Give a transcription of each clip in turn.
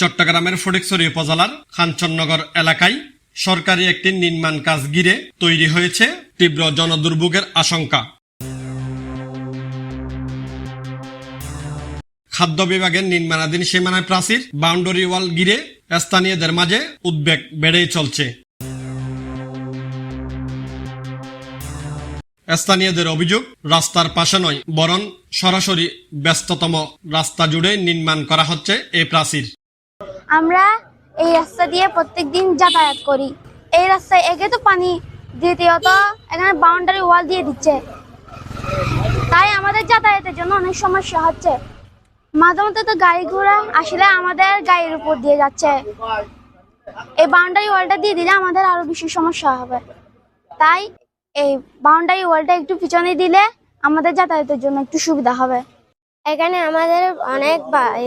চট্টগ্রামের ফটিকছড়ি উপজেলার খানচন্নগর এলাকায় সরকারি একটি নির্মাণ কাজ ঘিরে তৈরি হয়েছে তীব্র জনদুর্ভোগের আশঙ্কা। খাদ্য বিভাগের নির্মাণাধীন সীমানায় প্রাচীর বাউন্ডারি ওয়াল ঘিরে স্থানীয়দের মাঝে উদ্বেগ বেড়েই চলছে। স্থানীয়দের অভিযোগ, রাস্তার পাশে নয়, বরং সরাসরি ব্যস্ততম রাস্তা জুড়ে নির্মাণ করা হচ্ছে এই প্রাচীর। আমরা এই রাস্তা দিয়ে প্রত্যেকদিন যাতায়াত করি। এই রাস্তায় একে তো পানি দ্বিতীয়ত এখানে বাউন্ডারি ওয়াল দিয়ে দিচ্ছে। তাই আমাদের যাতায়াতের জন্য অনেক সমস্যা হচ্ছে। মাঝে মধ্যে তো গাড়ি ঘোড়া আসলে আমাদের গাড়ির উপর দিয়ে যাচ্ছে। এই বাউন্ডারি ওয়ালটা দিয়ে দিলে আমাদের আরও বেশি সমস্যা হবে। তাই এই বাউন্ডারি ওয়ালটা একটু পিছনে দিলে আমাদের যাতায়াতের জন্য একটু সুবিধা হবে। এখানে আমাদের অনেক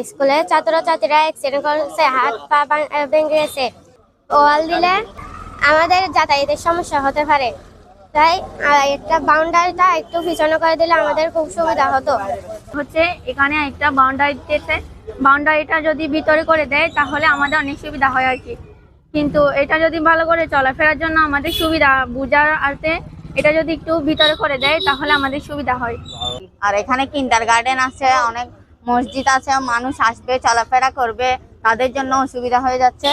স্কুলে ছাত্রছাত্রীরা অ্যাক্সিডেন্ট করেছে, হাত পা ভাঙ- গেছে। ওয়াল দিলে আমাদের যাতায়াতের সমস্যা হতে পারে। তাই একটা বাউন্ডারিটা একটু পিছনে করে দিলে আমাদের খুব সুবিধা হতো। হচ্ছে, এখানে একটা বাউন্ডারি দিতেছে বাউন্ডারিটা যদি ভিতরে করে দেয়, তাহলে আমাদের অনেক সুবিধা হয় আর কি। কিন্তু এটা যদি ভালো করে চলাফেরার জন্য আমাদের সুবিধা, বুঝার আর্থে এটা যদি একটু ভিতরে করে দেয়, তাহলে আমাদের সুবিধা হয়। আর এখানে কিন্ডার গার্ডেন আছে অনেক মসজিদ আছে মানুষ আসবে চলাফেরা করবে তাদের জন্য অসুবিধা হয়ে যাচ্ছে।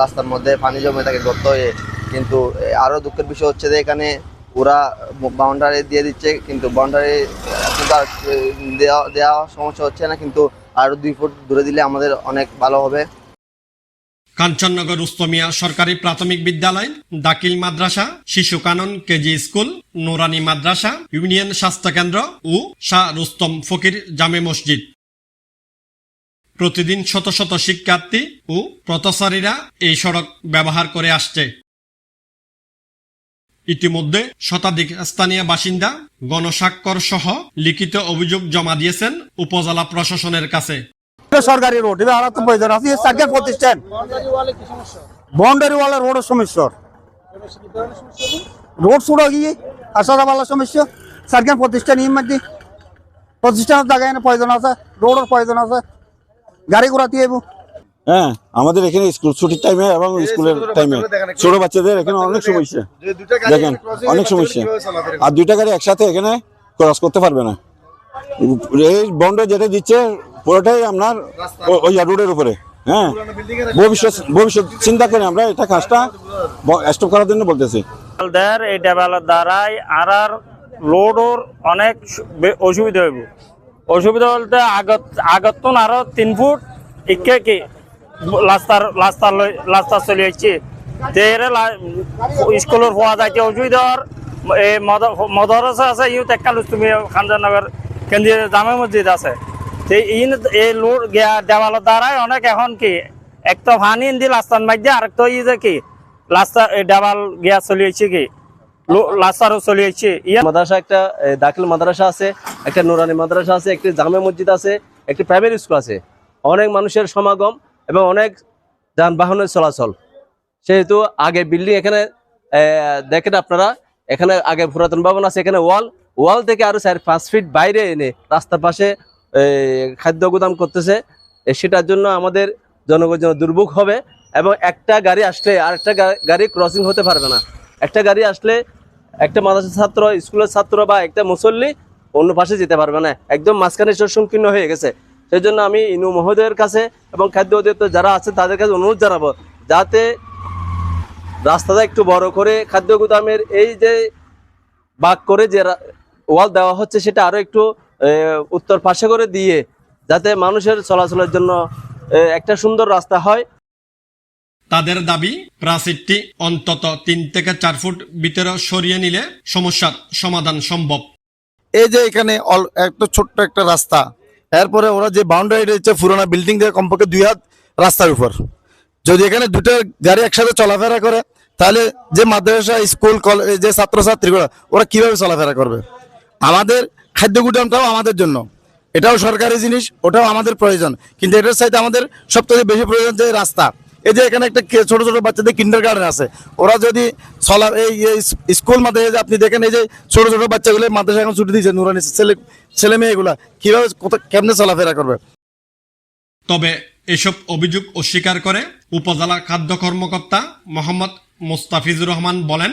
রাস্তার মধ্যে পানি জমে থাকে গর্ত হয়ে কিন্তু এ, আরও দুঃখের বিষয় হচ্ছে যে এখানে ওরা বাউন্ডারি দিয়ে দিচ্ছে কিন্তু বাউন্ডারি দেওয়া দেওয়া সমস্যা হচ্ছে না কিন্তু আরও দুই ফুট দূরে দিলে আমাদের অনেক ভালো হবে। কাঞ্চননগর উস্তমিয়া সরকারি প্রাথমিক বিদ্যালয় দাকিল মাদ্রাসা শিশু কানন কেজি স্কুল, নুরানি মাদ্রাসা, ইউনিয়ন স্বাস্থ্য কেন্দ্র ও শাহ রুস্তম ফকির জামে মসজিদ। প্রতিদিন শত শত শিক্ষার্থী ও পথচারীরা এই সড়ক ব্যবহার করে আসছে। ইতিমধ্যে শতাধিক স্থানীয় বাসিন্দা গণস্বাক্ষর সহ লিখিত অভিযোগ জমা দিয়েছেন উপজেলা প্রশাসনের কাছে। সরকারি রোড এটা আর তো প্রয়োজন। আছে সার্কেল প্রতিষ্ঠান। বাউন্ডারি ওয়ালা রোডের সমস্যা। রোড ছুড়ো গিয়ে আসা বালা সমস্যা। সার্কেল প্রতিষ্ঠান মধ্যে প্রতিষ্ঠানের জায়গায় প্রয়োজন আছে রোডের প্রয়োজন আছে। গাড়ি ঘোড়া দিয়ে হ্যাঁ আমাদের এখানে স্কুল ছুটির টাইমে এবং স্কুলের টাইমে ছোট বাচ্চাদের এখানে অনেক সমস্যা। দেখেন। অনেক সমস্যা। আর দুইটা গাড়ি একসাথে এখানে ক্রস করতে পারবে না। এই বন্ড যেটা দিচ্ছে পুরোটাই আপনার ওই রোডের উপরে। হ্যাঁ। ভবিষ্যৎ ভবিষ্যৎ চিন্তা করে আমরা এটা কাজটা স্টপ করার জন্য বলতেছি। এই ডেভেলপ দ্বারাই আর আর লোডর অনেক সু- বে- অসুবিধা হইব। অসুবিধা বলতে আগত আগতন আরও তিন ফুট ইকে কি রাস্তার রাস্তার লই- রাস্তা চলে আসছে। তেরে স্কুলের হওয়া যাইতে অসুবিধা হওয়ার এই মদরসা আছে ইউত একটা তুমি খানজানগর কেন্দ্রীয় জামে মসজিদ আছে। এই লোড দেওয়ালের দ্বারাই অনেক এখন কি, এক তো ভানি দি রাস্তার মধ্যে আর তো ই যে কি এই দেওয়াল গিয়া চলিয়েছে কি রাস্তারও চলিয়েছে ইয়া মাদ্রাসা একটা দাখিল মাদ্রাসা আছে, একটা নুরানি মাদ্রাসা আছে, একটি জামে মসজিদ আছে, একটি প্রাইমারি স্কুল আছে। অনেক মানুষের সমাগম এবং অনেক যানবাহনের চলাচল। সেহেতু আগে বিল্ডিং এখানে দেখেন আপনারা, এখানে আগে পুরাতন ভবন আছে, এখানে ওয়াল ওয়াল থেকে আরও চার, পাঁচ ফিট বাইরে এনে রাস্তার পাশে খাদ্য গুদাম করতেছে সেটার জন্য আমাদের জনগণের জন্য দুর্ভোগ হবে এবং একটা গাড়ি আসলে আর একটা গাড়ি ক্রসিং হতে পারবে না। একটা গাড়ি আসলে একটা মাদ্রাসার ছাত্র, স্কুলের ছাত্র বা একটা মুসল্লি অন্য পাশে যেতে পারবে না। একদম মাঝখানে সংকীর্ণ হয়ে গেছে। সেই জন্য আমি ইনু মহোদয়ের কাছে এবং খাদ্য অধিদপ্তর যারা আছে তাদের কাছে অনুরোধ জানাব, যাতে রাস্তাটা একটু বড় করে খাদ্য গুদামের এই যে বাক করে যে ওয়াল দেওয়া হচ্ছে সেটা আরও একটু উত্তর পাশে করে দিয়ে যাতে মানুষের চলাচলের জন্য একটা সুন্দর রাস্তা হয়। তাদের দাবি প্রাচীরটি অন্তত তিন থেকে চার ফুট ভিতরে সরিয়ে নিলে সমস্যার সমাধান সম্ভব। এই যে এখানে অল- একটা ছোট্ট একটা রাস্তা এরপরে ওরা যে বাউন্ডারি রয়েছে পুরোনো বিল্ডিং দিয়ে কমপক্ষে দুই হাত রাস্তার উপর। যদি এখানে দুটো গাড়ি একসাথে চলাফেরা করে তাহলে যে মাদ্রাসা স্কুল কলেজ যে ছাত্রছাত্রীগুলো ওরা কীভাবে চলাফেরা করবে? আমাদের খাদ্য গুদামটাও আমাদের জন্য। এটাও সরকারি জিনিস, ওটাও আমাদের প্রয়োজন। কিন্তু এটার সাথে আমাদের সবথেকে বেশি প্রয়োজন যে রাস্তা। এই যে এখানে একটা ছোট ছোট বাচ্চাদের কিন্ডার গার্ডেন আছে, ওরা যদি চলা এই স্কুল মাদ্রাসা আপনি দেখেন এই যে ছোট ছোট বাচ্চাগুলো মাদ্রাসা এখন ছুটি দিয়েছে, নুরানি ছেলে ছেলে মেয়েগুলা, কীভাবে কেমনে চলাফেরা করবে? তবে এসব অভিযোগ অস্বীকার করে উপজেলা খাদ্য কর্মকর্তা মোহাম্মদ মোস্তাফিজুর রহমান বলেন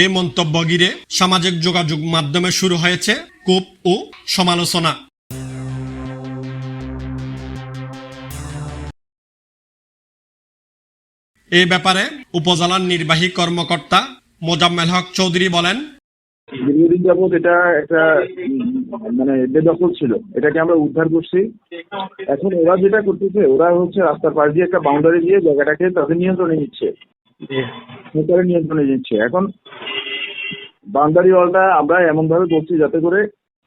এই মন্তব্য ঘিরে সামাজিক যোগাযোগ মাধ্যমে শুরু হয়েছে কূপ ও সমালোচনা। এ ব্যাপারে উপজেলার নির্বাহী কর্মকর্তা মোজাম্মেল হক চৌধুরী বলেন, দীর্ঘদিন যাবৎ এটা একটা মানে বেদখল ছিল। এটাকে আমরা উদ্ধার করছি। এখন ওরা যেটা করতেছে, ওরা হচ্ছে রাস্তার পাশ দিয়ে একটা বাউন্ডারি দিয়ে জায়গাটাকে তাদের নিয়ন্ত্রণে নিচ্ছে। সরকারের নিয়ন্ত্রণে নিচ্ছে। এখন বাউন্ডারি ওয়ালটা আমরা এমন ভাবে করছি যাতে করে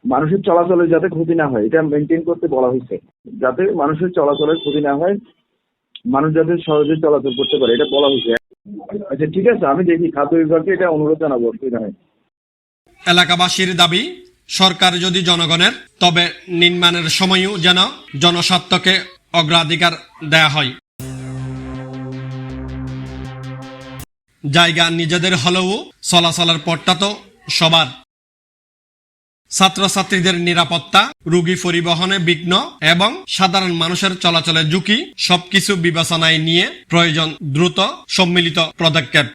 মানুষের চলাচলের যাতে ক্ষতি না হয়। এটা মেনটেন করতে বলা হয়েছে। যাতে মানুষের চলাচলের ক্ষতি না হয় মানুষ যাতে সহজে চলাচল করতে পারে এটা বলা হয়েছে। আচ্ছা ঠিক আছে আমি দেখি খাদ্য বিভাগকে এটা অনুরোধ জানাব অসুবিধা নেই। এলাকাবাসীর দাবি সরকার যদি জনগণের তবে নির্মাণের সময়ও যেন জনস্বার্থকে অগ্রাধিকার দেয়া হয়। জায়গা নিজেদের হলেও চলাচলের পথটা তো সবার। ছাত্রছাত্রীদের নিরাপত্তা, রুগী পরিবহনে বিঘ্ন এবং সাধারণ মানুষের চলাচলের ঝুঁকি সবকিছু বিবেচনায় নিয়ে প্রয়োজন দ্রুত সম্মিলিত পদক্ষেপ।